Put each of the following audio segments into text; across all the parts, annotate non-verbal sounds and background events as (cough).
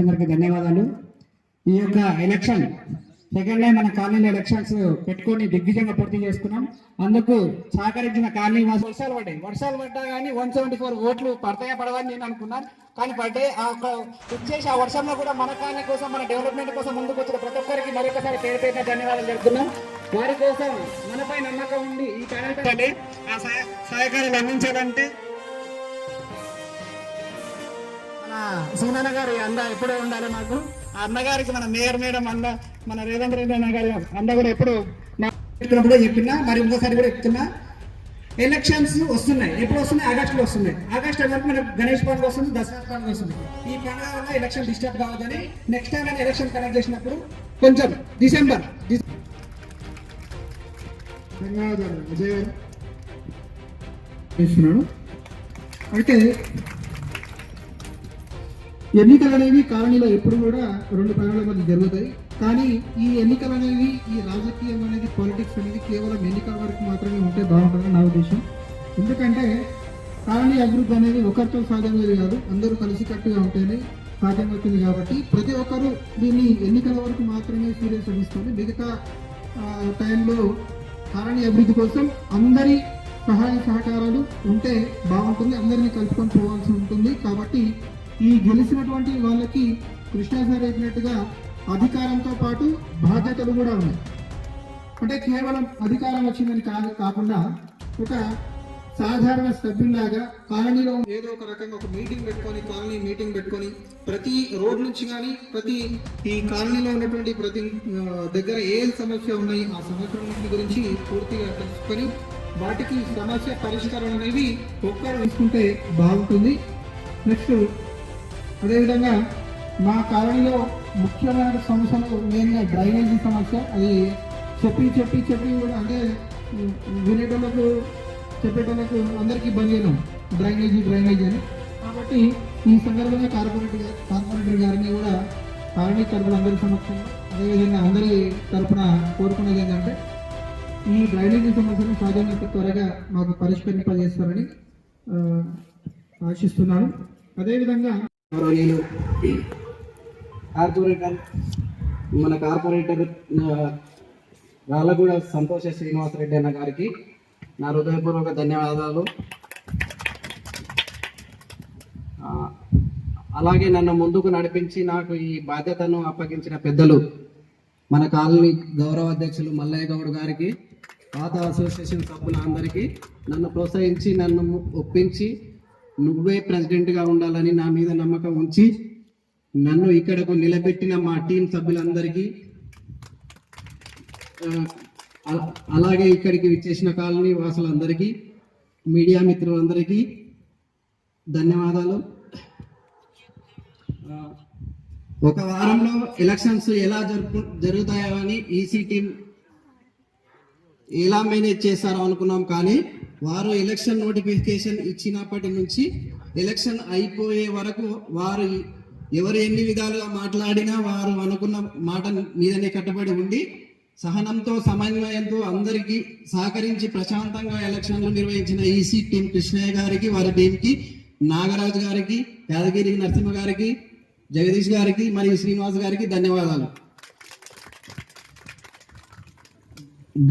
అందరికీ ధన్యవాదాలు. ఈ యొక్క ఎలక్షన్ సెకండ్ టైం మన కాలనీలో ఎలక్షన్స్ పెట్టుకొని దిగ్విజయంగా పూర్తి చేసుకున్నాం. అందుకు సహకరించిన కాలనీ వాసు వర్షాలు పడ్డాయి. వర్షాలు పడ్డా కానీ వన్ సెవెంటీ ఫోర్ ఓట్లు పడతాయా పడవని నేను అనుకున్నాను. కానీ పడ్డాయి. ఆ ఒక్క వచ్చేసి ఆ వర్షంలో కూడా మన కాలనీ కోసం మన డెవలప్మెంట్ కోసం ముందుకు వచ్చిన ప్రతి ఒక్కరికి మరొకసారి పేరు పేరున ధన్యవాదాలు చెప్తున్నాం. వారి కోసం మనపై నమ్మకం ఉండి ఈ కార్యక్రమాన్ని ఆ సహాయ- సహకారాలు అందించాలంటే మన సీనన్న గారి అంద ఎప్పుడూ ఉండాలి మాకు? ఆ అన్నగారికి మన మేయర్ మేడం అంద మన రేవంత్ రెడ్డి అన్న గారి అంద కూడా ఎప్పుడు చెప్పినప్పుడే చెప్పినా మరి ఇంకోసారి కూడా చెప్తున్నా. ఎలక్షన్స్ వస్తున్నాయి. ఎప్పుడు వస్తున్నాయి? ఆగస్టులో వస్తున్నాయి. ఆగస్ట్ వరకు మనకు గణేష్ పండుగ వస్తుంది దసరా పండుగ వస్తుంది. ఈ పండుగ వల్ల ఎలక్షన్ డిస్టర్బ్ కావద్దని నెక్స్ట్ టైం ఎలక్షన్ కండక్ట్ చేసినప్పుడు కొంచెం డిసెంబర్ గారు చేస్తున్నాను. అయితే ఎన్నికలు అనేవి కాలనీలో ఎప్పుడు కూడా రెండు ప్రాణాల మధ్య జరుగుతాయి. కానీ ఈ ఎన్నికలు అనేవి ఈ రాజకీయం అనేది పాలిటిక్స్ అనేది కేవలం ఎన్నికల వరకు మాత్రమే ఉంటే బాగుంటుందని నా ఉద్దేశం. ఎందుకంటే కాలనీ అభివృద్ధి అనేది ఒకరితో సాధ్యమేది కాదు అందరూ కలిసికట్టుగా ఉంటేనే సాధ్యమవుతుంది కాబట్టి ప్రతి ఒక్కరూ దీన్ని ఎన్నికల వరకు మాత్రమే సీరియస్ తీసుకొని మిగతా టైంలో కాలనీ అభివృద్ధి కోసం అందరి సహాయ సహకారాలు ఉంటే బాగుంటుంది. అందరినీ కలుపుకొని పోవాల్సి ఉంటుంది. కాబట్టి ఈ గెలిచినటువంటి వాళ్ళకి కృష్ణా సార్ చెప్పినట్టుగా అధికారంతో పాటు బాధ్యతలు కూడా ఉన్నాయి. అంటే కేవలం అధికారం వచ్చిందని కాదు కాకుండా ఒక సాధారణ సభ్యుల్లాగా కాలనీలో ఏదో ఒక రకంగా ఒక మీటింగ్ పెట్టుకొని కాలనీ మీటింగ్ పెట్టుకొని ప్రతి రోడ్ నుంచి కానీ ప్రతి ఈ కాలనీలో ఉన్నటువంటి ప్రతి దగ్గర ఏ సమస్య ఉన్నాయి ఆ సమస్యల గురించి పూర్తిగా తెలుసుకొని వాటికి సమస్య పరిష్కారం అనేది ఒక్కరు తీసుకుంటే బాగుంటుంది. నెక్స్ట్ అదేవిధంగా మా కాలనీలో ముఖ్యమైన సమస్యలు మెయిన్గా డ్రైనేజీ సమస్య అది చెప్పి చెప్పి చెప్పి కూడా అంటే వినేటోళ్ళకు చెప్పేటోళ్ళకు అందరికీ బందీనం డ్రైనేజీ డ్రైనేజీ అని. కాబట్టి ఈ సందర్భంగా కార్పొరేటర్ గారు కార్పొరేటర్ గారిని కూడా కాలనీ తరపున అందరి సమక్షంలో అదేవిధంగా అందరి తరపున కోరుకునేది ఏంటంటే ఈ డ్రైనేజీ సమస్యను సాధ్యమైనంత త్వరగా మాకు పరిష్కరింపజేస్తారని ఆశిస్తున్నాను. అదేవిధంగా నేను కార్పొరేటర్ మన కార్పొరేటర్ ఆ, రాళ్ళగూడ సంతోష శ్రీనివాసరెడ్డి అన్న గారికి నా హృదయపూర్వక ధన్యవాదాలు. అలాగే నన్ను ముందుకు నడిపించి నాకు ఈ బాధ్యతను అప్పగించిన పెద్దలు మన కాలనీ గౌరవ అధ్యక్షులు మల్లయ్య గౌడ్ గారికి పాత అసోసియేషన్ సభ్యులందరికీ నన్ను ప్రోత్సహించి నన్ను ఒప్పించి నువ్వే ప్రెసిడెంట్గా ఉండాలని నా మీద నమ్మకం ఉంచి నన్ను ఇక్కడకు నిలబెట్టిన మా టీం సభ్యులందరికీ అలాగే ఇక్కడికి విచ్చేసిన కాలనీ వాసులందరికీ మీడియా మిత్రులందరికీ ధన్యవాదాలు. ఒక వారంలో ఎలక్షన్స్ ఎలా జరుపు జరుగుతాయో అని ఈసీ టీం ఎలా మేనేజ్ చేస్తారో అనుకున్నాం కానీ వారు ఎలక్షన్ నోటిఫికేషన్ ఇచ్చినప్పటి నుంచి ఎలక్షన్ అయిపోయే వరకు వారు ఎవరు ఎన్ని విధాలుగా మాట్లాడినా వారు అనుకున్న మాట మీదనే కట్టుబడి ఉండి సహనంతో సమన్వయంతో అందరికీ సహకరించి ప్రశాంతంగా ఎలక్షన్లు నిర్వహించిన ఈసీ టీం కృష్ణయ్య గారికి వారి టీంకి నాగరాజు గారికి యాదగిరి నరసింహ గారికి జగదీష్ గారికి మరియు శ్రీనివాస్ గారికి ధన్యవాదాలు.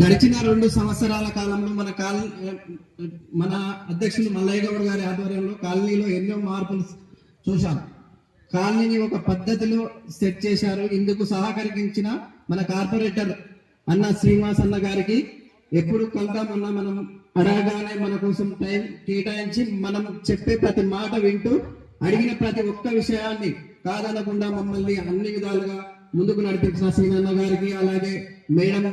గడిచిన రెండు సంవత్సరాల కాలంలో మన కాల మన అధ్యక్షులు మల్లయ్య గౌడ్ గారి ఆధ్వర్యంలో కాలనీలో ఎన్నో మార్పులు చూశాం. కాలనీని ఒక పద్ధతిలో సెట్ చేశారు. ఇందుకు సహకరించిన మన కార్పొరేటర్ అన్న శ్రీనివాస్ అన్న గారికి ఎప్పుడు కలుద్దామన్నా మనం అడగగానే మన కోసం టైం కేటాయించి మనం చెప్పే ప్రతి మాట వింటూ అడిగిన ప్రతి ఒక్క విషయాన్ని కాదనకుండా మమ్మల్ని అన్ని విధాలుగా ముందుకు నడిపించిన శ్రీనన్న గారికి అలాగే మేడం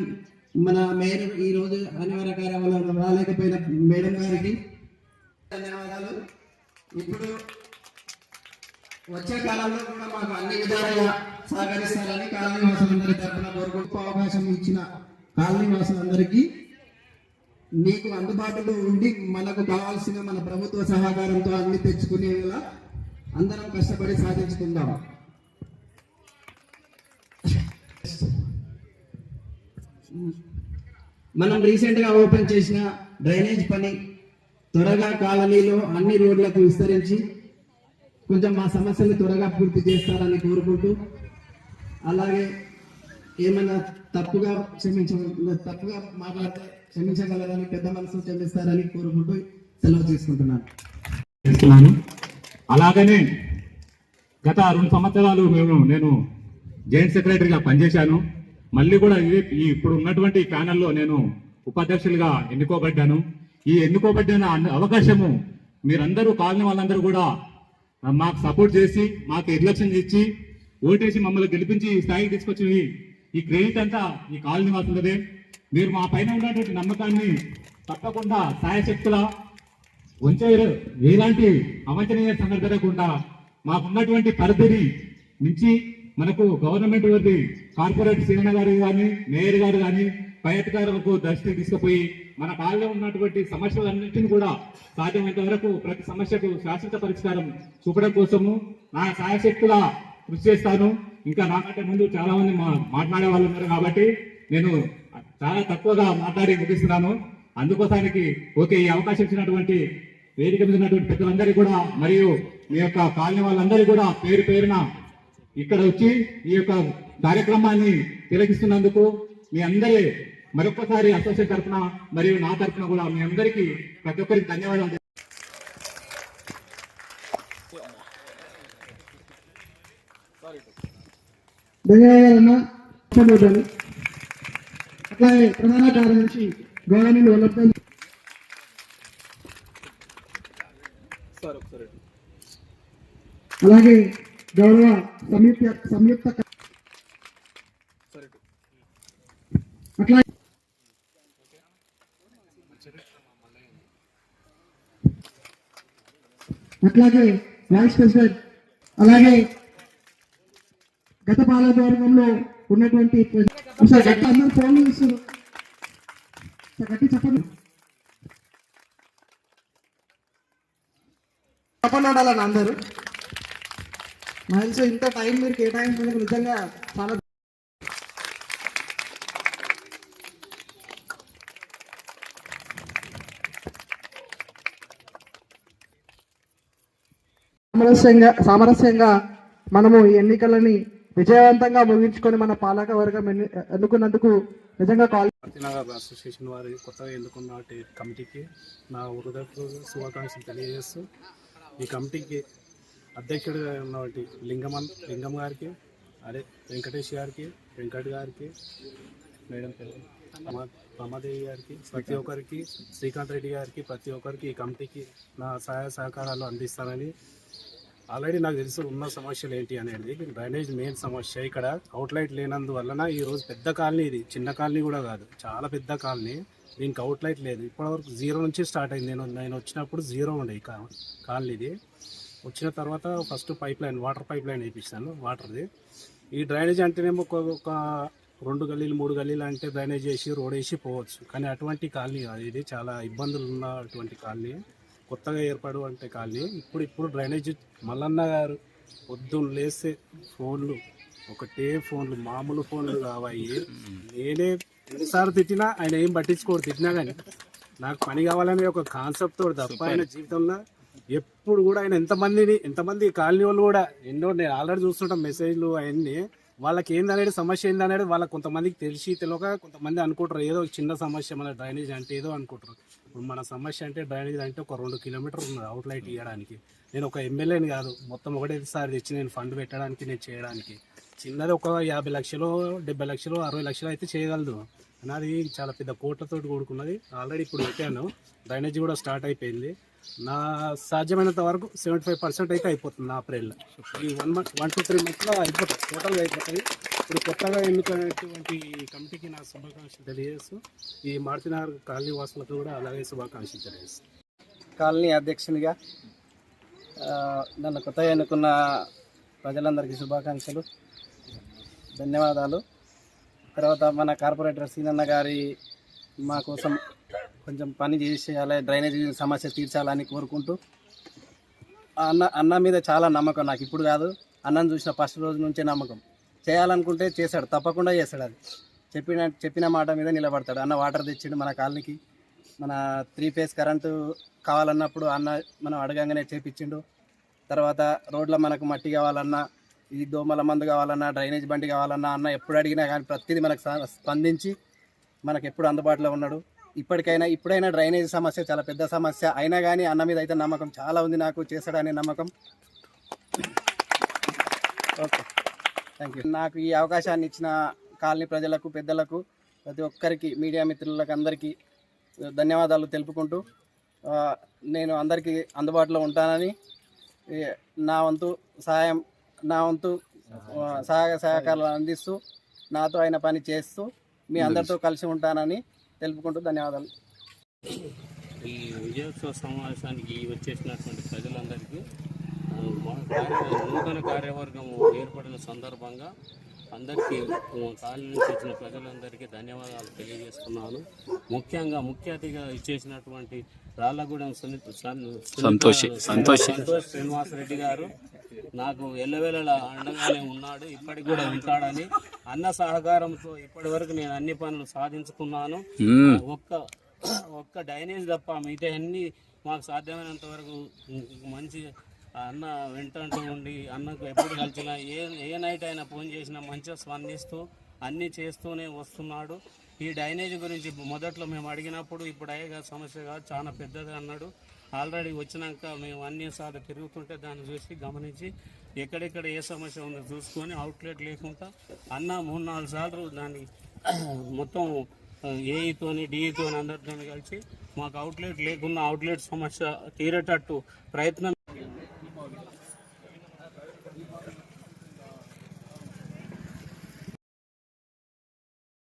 మన మేయర్ ఈ రోజు అనివార్య కార్యాలయంలో రాలేకపోయిన మేడం గారికి ధన్యవాదాలు. ఇప్పుడు వచ్చే కాలంలో కూడా మాకు అన్ని విధాలుగా సహకరిస్తారని కాలనీ వాసులందరి తరఫున కోరుకుంటూ అవకాశం ఇచ్చిన కాలనీ వాసులందరికీ మీకు అందుబాటులో ఉండి మనకు కావాల్సిన మన ప్రభుత్వ సహకారంతో అన్ని తెచ్చుకునేలా అందరం కష్టపడి సాధించుకుందాం. మనం రీసెంట్గా ఓపెన్ చేసిన డ్రైనేజ్ పని త్వరగా కాలనీలో అన్ని రోడ్లకు విస్తరించి కొంచెం మా సమస్యలు త్వరగా పూర్తి చేస్తారని కోరుకుంటూ అలాగే ఏమైనా తప్పుగా క్షమించ తప్పుగా మాట్లాడితే క్షమించగలరని పెద్ద మనసు క్షమిస్తారని కోరుకుంటూ సెలవు తీసుకుంటున్నాను. అలాగనే గత రెండు సంవత్సరాలు మేము నేను జాయింట్ సెక్రటరీగా పనిచేశాను. మళ్ళీ కూడా ఇది ఈ ఇప్పుడు ఉన్నటువంటి ప్యానెల్లో నేను ఉపాధ్యక్షులుగా ఎన్నుకోబడ్డాను. ఈ ఎన్నుకోబడ్డ అవకాశము మీరందరూ కాలనీ వాళ్ళందరూ కూడా మాకు సపోర్ట్ చేసి మాకు ఎలక్షన్ ఇచ్చి ఓటేసి మమ్మల్ని గెలిపించి ఈ స్థాయికి తీసుకొచ్చి ఈ క్రెడిట్ అంతా ఈ కాలనీ వాసులదే మీరు మా పైన ఉన్నటువంటి నమ్మకాన్ని తప్పకుండా సాయశక్తుల ఉంచే ఎలాంటి అవంచనీయ సంఘటన జరగకుండా మాకున్నటువంటి పరిధిని మించి మనకు గవర్నమెంట్ వారి కార్పొరేట్ సీఎం గారు కానీ మేయర్ గారు కానీ పర్యటకారులకు అధికారులకు దృష్టికి తీసుకుపోయి మన కాలంలో ఉన్నటువంటి సమస్యలన్నింటినీ కూడా సాధ్యమైనంత వరకు ప్రతి సమస్యకు శాశ్వత పరిష్కారం చూపడం కోసము నా సాయశక్తుల కృషి చేస్తాను. ఇంకా నాకంటే ముందు చాలా మంది మా- మాట్లాడే వాళ్ళు ఉన్నారు కాబట్టి నేను చాలా తక్కువగా మాట్లాడి ముగిస్తున్నాను. అందుకోసానికి ఓకే ఈ అవకాశం ఇచ్చినటువంటి వేదిక మీద ఉన్నటువంటి పెద్దలందరికీ కూడా మరియు మీ యొక్క కాలనీ వాళ్ళందరికీ కూడా పేరు పేరున ఇక్కడ వచ్చి ఈ యొక్క కార్యక్రమాన్ని తిలకిస్తున్నందుకు మీ అందరి మరొకసారి అసోసియేట్ తరఫున మరియు నా తరఫున కూడా మీ అందరికీ ప్రతి ఒక్కరికి ధన్యవాదాలు. అట్లాగే ప్రధాన కార్యదర్శి అలాగే గౌరవ సంయుక్త సంయుక్త అట్లాగే వైస్ ప్రెసిడెంట్ అలాగే గత పాలకవర్గంలో ఉన్నటువంటి సార్ గట్ట అందరూ సార్ గట్టి చెప్పండి. చెప్పండి ఉండాలని అందరూ. నాకు ఇంత టైం మీరు కేటాయించినందుకు నిజంగా చాలా సామరస్యంగా సామరస్యంగా మనము ఈ ఎన్నికలని విజయవంతంగా ముగించుకొని మన పాలక వర్గం ఎన్నుకున్నందుకు నిజంగా కాల్ నగర్ అసోసియేషన్ వారి కొత్తగా ఎన్నుకున్న కమిటీకి నా హృదయపూర్వక శుభాకాంక్షలు తెలియజేస్తూ ఈ కమిటీకి అధ్యక్షుడిగా ఉన్నటువంటి లింగమన్ లింగం గారికి అదే వెంకటేష్ గారికి వెంకట్ గారికి మేడం రమాదేవి గారికి ప్రతి ఒక్కరికి శ్రీకాంత్ రెడ్డి గారికి ప్రతి ఒక్కరికి ఈ కమిటీకి నా సహాయ సహకారాలు అందిస్తానని ఆల్రెడీ నాకు తెలుసు ఉన్న సమస్యలు ఏంటి అనేది. డ్రైనేజ్ మెయిన్ సమస్య ఇక్కడ. అవుట్లైట్ లేనందువలన ఈ రోజు పెద్ద కాలనీ ఇది. చిన్న కాలనీ కూడా కాదు. చాలా పెద్ద కాలనీ. దీనికి అవుట్లైట్ లేదు. ఇప్పటివరకు జీరో నుంచి స్టార్ట్ అయింది. నేను నేను వచ్చినప్పుడు జీరో ఉండే కా- కాలనీది. వచ్చిన తర్వాత first pipeline water pipeline వేయించాను వాటర్ది ఈ డ్రైనేజ్ అంటేనేమో ఒక ఒక రెండు గల్లీలు మూడు గల్లీలు అంటే డ్రైనేజ్ వేసి రోడ్ వేసి పోవచ్చు. కానీ అటువంటి కాలనీ ఇది చాలా ఇబ్బందులు ఉన్నటువంటి కాలనీ. కొత్తగా ఏర్పడు అంటే కాలనీ ఇప్పుడు ఇప్పుడు డ్రైనేజ్ మల్లన్న గారు పొద్దున్న లేస్తే ఫోన్లు ఒకటే ఫోన్లు మామూలు ఫోన్లు కావాయి. నేనే ఎన్నిసార్లు తిట్టినా ఆయన ఏం పట్టించుకోడు తిట్టినా కానీ నాకు పని కావాలనే ఒక కాన్సెప్ట్ తోటి తప్ప ఆయన జీవితంలో ఎప్పుడు కూడా ఆయన ఎంతమందిని ఎంతమంది కాలనీ వాళ్ళు కూడా ఎన్నో నేను ఆల్రెడీ చూస్తుంటాం మెసేజ్లు అవన్నీ. వాళ్ళకి ఏందనేది సమస్య ఏందనేది వాళ్ళకి కొంతమందికి తెలిసి తెలియక కొంతమంది అనుకుంటారు. ఏదో చిన్న సమస్య మన డ్రైనేజ్ అంటే ఏదో అనుకుంటారు. ఇప్పుడు మన సమస్య అంటే డ్రైనేజ్ అంటే ఒక రెండు కిలోమీటర్ ఉన్నది అవుట్లైట్ ఇవ్వడానికి నేను ఒక ఎమ్మెల్యేని కాదు మొత్తం ఒకటేసారి తెచ్చి నేను ఫండ్ పెట్టడానికి నేను చేయడానికి. చిన్నది ఒక యాభై లక్షలు డెబ్బై లక్షలు అరవై లక్షలు అయితే చేయగలదు. నాది చాలా పెద్ద కోట్లతో కూడుకున్నది. ఆల్రెడీ ఇప్పుడు పెట్టాను. డ్రైనేజ్ కూడా స్టార్ట్ అయిపోయింది. నా సాధ్యమైనంత వరకు సెవెంటీ ఫైవ్ పర్సెంట్ అయితే అయిపోతుంది నా అప్రిల్లో ఈ one month one two three మంత్స్లో అయిపోతుంది. టోటల్గా అయిపోతుంది. ఇప్పుడు కొత్తగా ఎన్నుకున్నటువంటి కమిటీకి నా శుభాకాంక్షలు తెలియజేస్తూ ఈ మారుతినగర్ కాలనీ వాసులకు కూడా అలాగే శుభాకాంక్షలు తెలియజేస్తాను కాలనీ అధ్యక్షునిగా నన్ను కొత్తగా ఎన్నుకున్న ప్రజలందరికీ శుభాకాంక్షలు ధన్యవాదాలు. తర్వాత మన కార్పొరేటర్ సీనన్న గారి మా కోసం కొంచెం పని చేసేయాలి డ్రైనేజీ సమస్య తీర్చాలని కోరుకుంటూ అన్న అన్న మీద చాలా నమ్మకం నాకు ఇప్పుడు కాదు అన్నను చూసిన ఫస్ట్ రోజు నుంచే నమ్మకం. చేయాలనుకుంటే చేశాడు తప్పకుండా చేస్తాడు అది. చెప్పిన చెప్పిన మాట మీద నిలబడతాడు. అన్న వాటర్ తెచ్చిండు మన కాలనీకి. మన త్రీ ఫేస్ కరెంటు కావాలన్నప్పుడు అన్న మనం అడగంగానే చేపించిండు. తర్వాత రోడ్ల మనకు మట్టి కావాలన్నా ఈ దోమల మందు కావాలన్నా డ్రైనేజ్ బండి కావాలన్నా అన్న ఎప్పుడు అడిగినా కానీ ప్రతిదీ మనకు స్పందించి మనకు ఎప్పుడు అందుబాటులో ఉన్నాడు. ఇప్పటికైనా ఇప్పుడైనా డ్రైనేజ్ సమస్య చాలా పెద్ద సమస్య. అయినా కానీ అన్న మీద అయితే నమ్మకం చాలా ఉంది నాకు చేశాడనే నమ్మకం. ఓకే. థ్యాంక్ యూ నాకు ఈ అవకాశాన్ని ఇచ్చిన కాలనీ ప్రజలకు పెద్దలకు ప్రతి ఒక్కరికి మీడియా మిత్రులకు అందరికీ ధన్యవాదాలు తెలుపుకుంటూ నేను అందరికీ అందుబాటులో ఉంటానని నా వంతు సహాయం నా వంతు సహాయ సహకారాలు అందిస్తూ నాతో అయిన పని చేస్తూ మీ అందరితో కలిసి ఉంటానని తెలుపుకుంటూ ధన్యవాదాలు. ఈ విజయోత్సవ సమావేశానికి వచ్చేసినటువంటి ప్రజలందరికీ నూతన కార్యవర్గం ఏర్పడిన సందర్భంగా అందరికీ కాలనీ నుంచి వచ్చిన ప్రజలందరికీ ధన్యవాదాలు తెలియజేస్తున్నాను. ముఖ్యంగా ముఖ్య అతిథిగా ఇచ్చేసినటువంటి రాళ్ళగూడెం సునీత సంతోష్ సంతోష్. సంతోష్ శ్రీనివాసరెడ్డి గారు. నాకు ఎల్లవేళలా అండగానే ఉన్నాడు ఇప్పటికి కూడా ఉంటాడని అన్న సహకారంతో ఇప్పటి వరకు నేను అన్ని పనులు సాధించుకున్నాను. ఒక్క ఒక్క డైనేజ్ తప్ప మిగతా అన్ని మాకు సాధ్యమైనంత వరకు మంచి అన్న వింటూ ఉండి అన్నకు ఎప్పుడు కలిసినా ఏ ఏ నైట్ అయినా ఫోన్ చేసినా మంచిగా స్పందిస్తూ అన్నీ చేస్తూనే వస్తున్నాడు. ఈ డ్రైనేజ్ గురించి మొదట్లో మేము అడిగినప్పుడు ఇప్పుడు అయ్యే సమస్య కాదు చాలా పెద్దది అన్నాడు. ఆల్రెడీ వచ్చినాక మేము అన్ని సార్లు తిరుగుతుంటే దాన్ని చూసి గమనించి ఎక్కడెక్కడ ఏ సమస్య ఉందో చూసుకొని అవుట్లెట్ లేకుండా అన్న మూడు నాలుగు సార్లు దాన్ని (clears throat) మొత్తం ఏఈతోని డిఈతోని అందరితో కలిసి మాకు అవుట్లెట్ లేకున్నా అవుట్లెట్ సమస్య తీరేటట్టు ప్రయత్నం